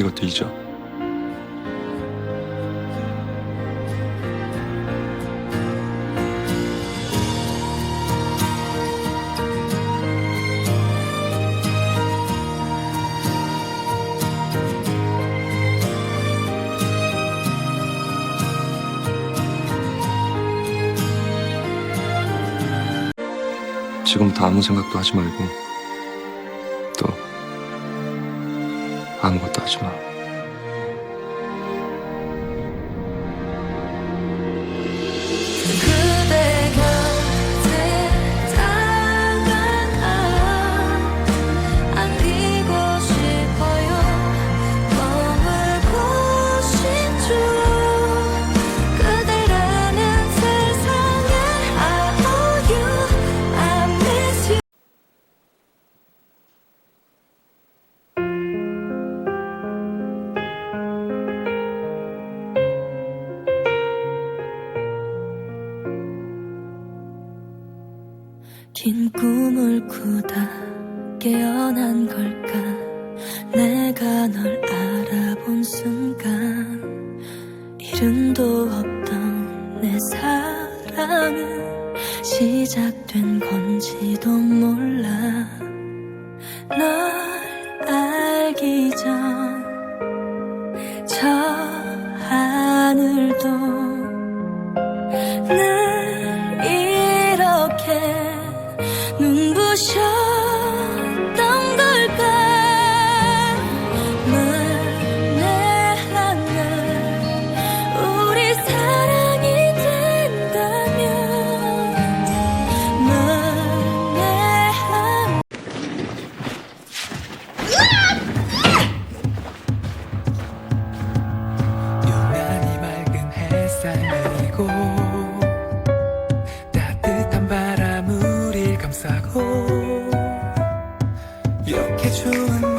이것도 잊어. 지금부터 아무 생각도 하지 말고 아무것 긴 꿈을 꾸다 깨어난 걸까? 내가 널 알아본 순간 이름도 없던 내 사랑은 시작된 건지도 몰라. 널 알기 전 저 하늘도 늘 이렇게 笑 get you in